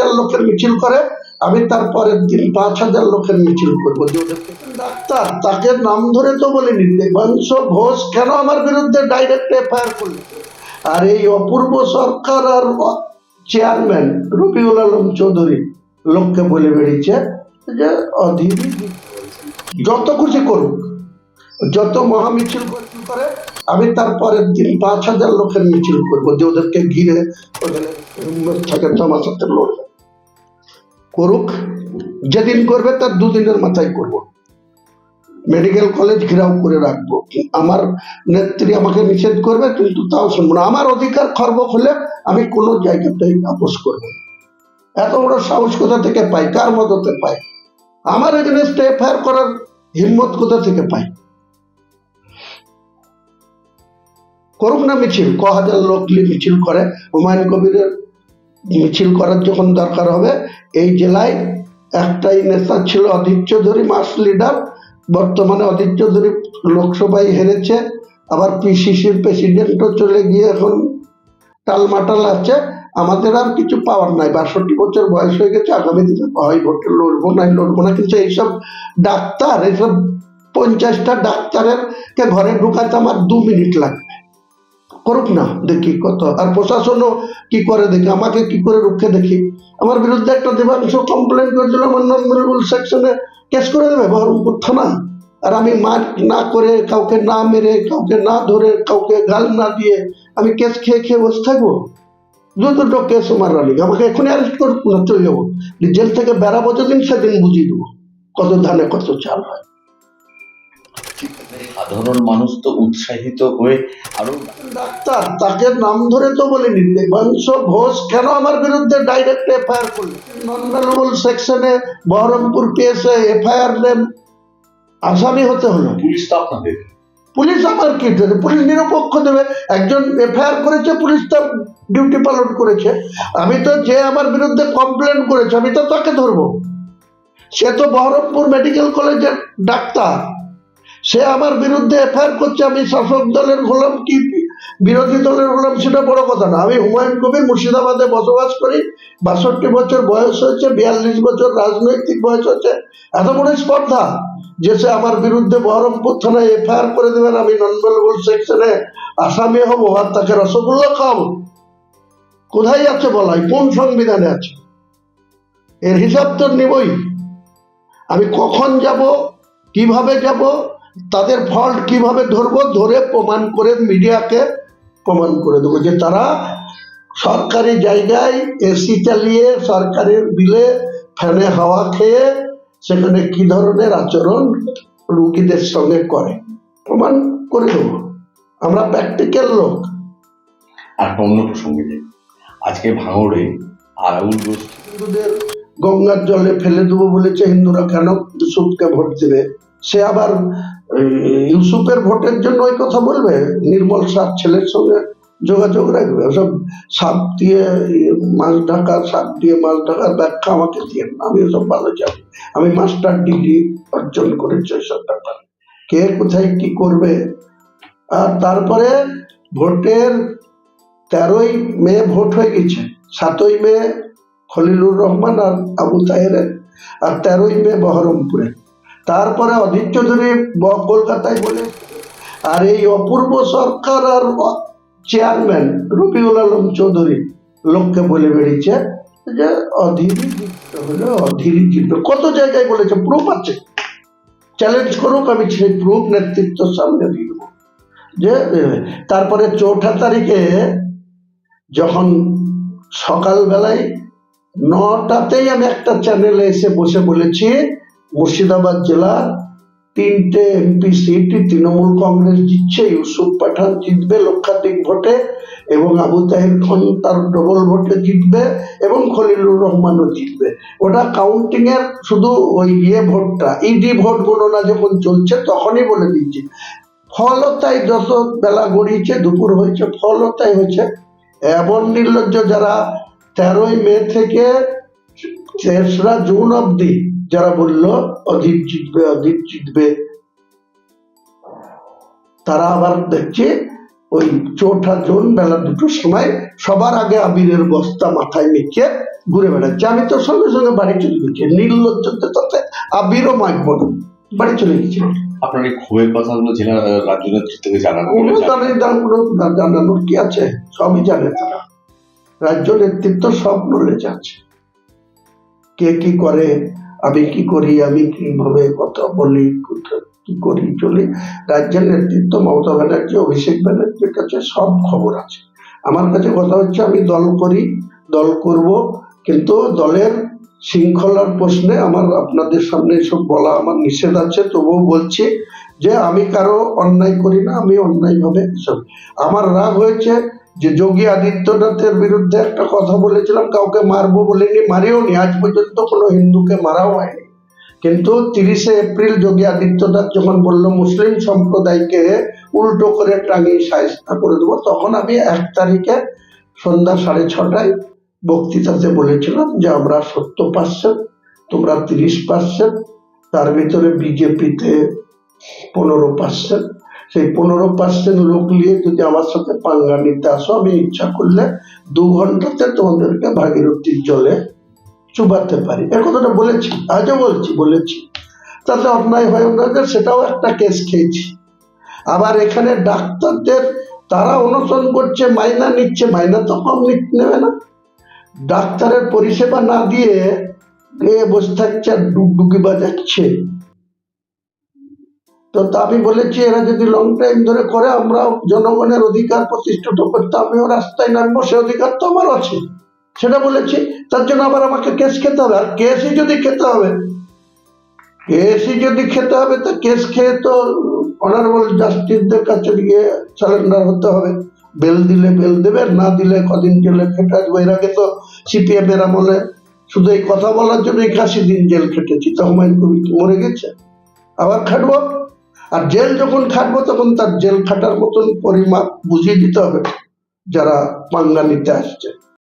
হাজার লোকের মিছিল করে, আমি তার পরের দিন পাঁচ হাজার লোকের মিছিল করব। ডাক্তার, তাকে নাম ধরে তো বলিনি, দেবাংশ ঘোষ কেন আমার বিরুদ্ধে ডাইরেক্ট এফআইআর করল? আর এই অপূর্ব সরকার আর চেয়ারম্যান রবিউল আলম চৌধুরী লোককে বলে বেরিয়েছে যে অধীর যত খুশি করুক, যত মহামিছিল করে আমি তার পরের দিন পাঁচ হাজার লোকের মিছিল করব, যে ওদেরকে ঘিরে ওদের থাকে তো আমার সাথে লড়বে করুক, যেদিন করবে তার দুদিনের মাথায় করব। মেডিকেল কলেজ ঘেরাও করে রাখব। আমার নেত্রী আমাকে নিষেধ করবে, কিন্তু তাও শুনব না। আমার অধিকার খর্ব হলে আমি কোনো জায়গাতেই আপোষ করব না। এত বড় সাহস কোথা থেকে পাই? কার মদতে পাই? আমার এগেনস্টে এফআইআর করার হিম্মত কোথা থেকে পাই? করুক না মিছিল। ক হাজার লোক মিছিল করে হুমায়ুন কবিরের মিছিল করার যখন দরকার হবে, এই জেলায় একটাই নেতা ছিল অধীর চৌধুরী, মাস লিডার। বর্তমানে অধীর চৌধুরী লোকসভায় হেরেছে। আবার পিসিসির প্রেসিডেন্টও চলে গিয়ে এখন টালমাটাল আছে। আমাদের আর কিছু পাওয়ার নাই। বাষট্টি বছর বয়স হয়ে গেছে, আগামী দিনে হয় ভোটে লড়বো নাই লড়বো না। কিন্তু এইসব ডাক্তার, এইসব পঞ্চাশটা ডাক্তারের কে ঘরে ঢুকাতে আমার দু মিনিট লাগবে। করুক না দেখি কত। আর প্রশাসনও কি করে দেখি? আমাকে কি করে রুখে দেখি? আমার বিরুদ্ধে একটা দেবাংশ কমপ্লেন করেছিল আমার নন সেকশনে কেস করে দেবে? বহরমপুর থানা। আর আমি মার না করে কাউকে না মেরে, কাউকে না ধরে, কাউকে গাল না দিয়ে আমি কেস খেয়ে খেয়ে বসে থাকব? দুটো কেস আমার রানি আমাকে এখনই অ্যারেস্ট করুক না চলে যাব। জেল থেকে বেড়াবো, যেদিন সেদিন বুঝিয়ে দেবো। কত ধানে কত চাল হয়। সাধারণ মানুষ তো উৎসাহিত হয়ে আরও ডাক্তার তাকে নাম ধরে তো বলিনি। দেবাংশ ঘোষ কেন আমার বিরুদ্ধে ডাইরেক্ট এফআইআর করল? নন সেকশনে বহরমপুর কেসে এফআইআর নেম আসামি হতে হলো। পুলিশ তো আপনাদের। পুলিশ আমার কি দেবে? পুলিশ নিরপেক্ষ দেবে। একজন এফআইআর করেছে পুলিশ তার ডিউটি পালন করেছে। আমি তো যে আমার বিরুদ্ধে কমপ্লেন করেছে আমি তো তাকে ধরবো। সে তো বহরমপুর মেডিকেল কলেজের ডাক্তার। সে আমার বিরুদ্ধে এফআইআর করছে, আমি শাসক দলের হলাম কি বিরোধী দলের হলাম সেটা বড় কথা না। আমি হুমায়ুন কবির মুর্শিদাবাদে বসবাস করি, বাষট্টি বছর বয়স হয়েছে, বিয়াল্লিশ বছর রাজনৈতিক বয়স হচ্ছে এত বড় স্পর্ধা যে সে আমার বিরুদ্ধে বহরমপুর থানায় এফআইআর করে দেবেন, আমি নন ভেলেবল সেকশনে আসামি হব, আর তাকে রসগোল্লা খাওয়াবো। কোথায় আছে বলাই? কোন সংবিধানে আছে? এর হিসাব তো নেবই। আমি কখন যাব? কীভাবে যাব? তাদের ফল্ট কীভাবে ধরবো? ধরে প্রমাণ করে মিডিয়াকে প্রমাণ করে দেবো যে তারা সরকারি জায়গায় এসি চালিয়ে সরকারের বিলে ফ্যানে হাওয়া খেয়ে সেখানে কি ধরনের আচরণ রুগীদের সঙ্গে করে? প্রমাণ করে দেবো। আমরা প্র্যাকটিক্যাল লোক। আর একটা অন্য প্রসঙ্গে যাই। আজকে ভাঙড়ে আরাউল হিন্দুদের গঙ্গার জলে ফেলে দেবো বলেছে হিন্দুরা। কেন? ইউসুফকে ভোট দেবে। সে আবার ইউসুফের ভোটের জন্য ওই কথা বলবে, নির্মল সার ছেলের সঙ্গে যোগাযোগ রাখবে, ওসব সাপ দিয়ে মাছ ঢাকা সাপ দিয়ে মাছ ঢাকার ব্যাখ্যা আমাকে দিয়ে। আমি ওসব ভালো জানি আমি মাস্টার ডিগ্রি অর্জন করেছি ওইসব ব্যাপার। কে কোথায় কি করবে? আর তারপরে ভোটের তেরোই মে ভোট হয়ে গেছে, সাতই মে খলিলুর রহমান আর আবু তাহেরের, আর তেরোই মে বহরমপুরে। তারপরে অধীর চৌধুরী কলকাতায় বলে, আর এই অপূর্ব সরকার আর চেয়ারম্যান রবিউল আলম চৌধুরী লোককে বলে বেরিয়েছে যে অধীরই জিততে হলে জিতবে কত জায়গায় বলেছে প্রুফ আছে। চ্যালেঞ্জ করুক, আমি সেই প্রুফ নেতৃত্বের সামনে দিয়ে দেবো। যে তারপরে চৌঠা তারিখে যখন সকালবেলায় নটাতেই আমি একটা চ্যানেলে এসে বসে বলেছি মুর্শিদাবাদ জেলার তিনটে এমপি সিট তৃণমূল কংগ্রেস জিতছে, ইউসুফ পাঠান জিতবে, লক্ষাধিক ভোটে এবং আবু তাহির খান তার ডবল ভোটে জিতবে এবং খলিলুর রহমানও জিতবে। ওটা কাউন্টিং এর শুধু ওই ইয়ে ভোটটা ইডি ভোট গণনা যখন চলছে তখনই বলে দিচ্ছে। ফলও তাই, যত বেলা গড়িয়েছে, দুপুর হয়েছে, ফলও তাই হয়েছে। এমন নির্লজ্জ যারা তেরোই মে থেকে তেসরা জুন অবধি যারা বলল অধীর জিতবে অধীর জিতবে। তারা আবার দেখছে ওই চৌঠা জুন বেলা দুটোর সময় সবার আগে আবিরের বস্তা মাথায় নিচ্ছে ঘুরে বেড়াচ্ছে। আমি তো সঙ্গে সঙ্গে বাড়ি চলে গেছি। নির্লজ্জতে তাতে আবিরও মাখবো না। বাড়ি চলে গেছি। আপনার এই ক্ষোভের কথাগুলো জেলা রাজ্য নেতৃত্বকে জানানো কোনো জানানোর কি আছে? সবই জানে তারা। রাজ্য নেতৃত্ব সব নলেজ আছে। কে কি করে? আমি কি করি? আমি কীভাবে কথা বলি? কি করি? চলি। রাজ্যের নেতৃত্ব মমতা ব্যানার্জি, অভিষেক ব্যানার্জির কাছে সব খবর আছে। আমার কাছে কথা হচ্ছে, আমি দল করি, দল করব। কিন্তু দলের শৃঙ্খলার প্রশ্নে আমার আপনাদের সামনে এসব বলা আমার নিষেধ আছে। তবুও বলছি যে, আমি কারও অন্যায় করি না, আমি অন্যায়ভাবে এসব। আমার রাগ হয়েছে যে যোগী আদিত্যনাথের বিরুদ্ধে একটা কথা বলেছিলাম, কাউকে মারবো বলিনি, মারিও নি, আজ পর্যন্ত কোনো হিন্দুকে মারাও হয়নি। কিন্তু তিরিশে এপ্রিল যোগী আদিত্যনাথ যখন বলল, মুসলিম সম্প্রদায়কে উল্টো করে টাঙিয়ে সাহেস্তা করে দেবো, তখন আমি এক তারিখে সন্ধ্যা সাড়ে ছটায় বক্তৃতাতে বলেছিলাম যে, আমরা সত্তর পার্সেন্ট, তোমরা তিরিশ পার্সেন্ট, তার ভিতরে বিজেপিতে পনেরো পার্সেন্ট সেই পনেরো পার্সেন্ট লোক নিয়ে যদি আমার সাথে পাঙ্গা নিতে আসো, আমি ইচ্ছা করলে দু ঘন্টাতে তোমাদেরকে ভাগীরথীর জলে চুবাতে পারি। এ কথাটা বলেছি, আজও বলছি, বলেছি। তাতে অন্যায় হয় ওনাদের সেটাও একটা কেস খেয়েছি। আবার এখানে ডাক্তারদের, তারা অনশন করছে, মাইনা নিচ্ছে, মাইনা তো কম নেবে না। ডাক্তারের পরিষেবা না দিয়ে বসে থাকছে আর ডুগডুগি বাজাচ্ছে। তো আমি বলেছি, এরা যদি লং টাইম ধরে করে আমরা জনগণের অধিকার প্রতিষ্ঠিত করতে, আমিও রাস্তায় নামবো, সে অধিকার তো আমার আছে। সেটা বলেছি, তার জন্য আবার আমাকে কেস খেতে হবে। আর কেসই যদি খেতে হবে কেসই যদি খেতে হবে, তো কেস খেয়ে তো অনারেবল জাস্টিসদের কাছে গিয়ে সারেন্ডার হতে হবে। বেল দিলে বেল দেবে, না দিলে কদিন জেলে খেটে আসব এর আগে তো সিপিএম এর আমলে শুধু এই কথা বলার জন্য একাশি দিন জেল খেটেছি তো হুমায়ুন কবির কি মরে গেছে। আবার খাটবো। আর জেল যখন খাটবো, তখন তার জেল খাটার মতন পরিমাপ বুঝিয়ে দিতে হবে, যারা পাঙ্গা নিতে আসছে।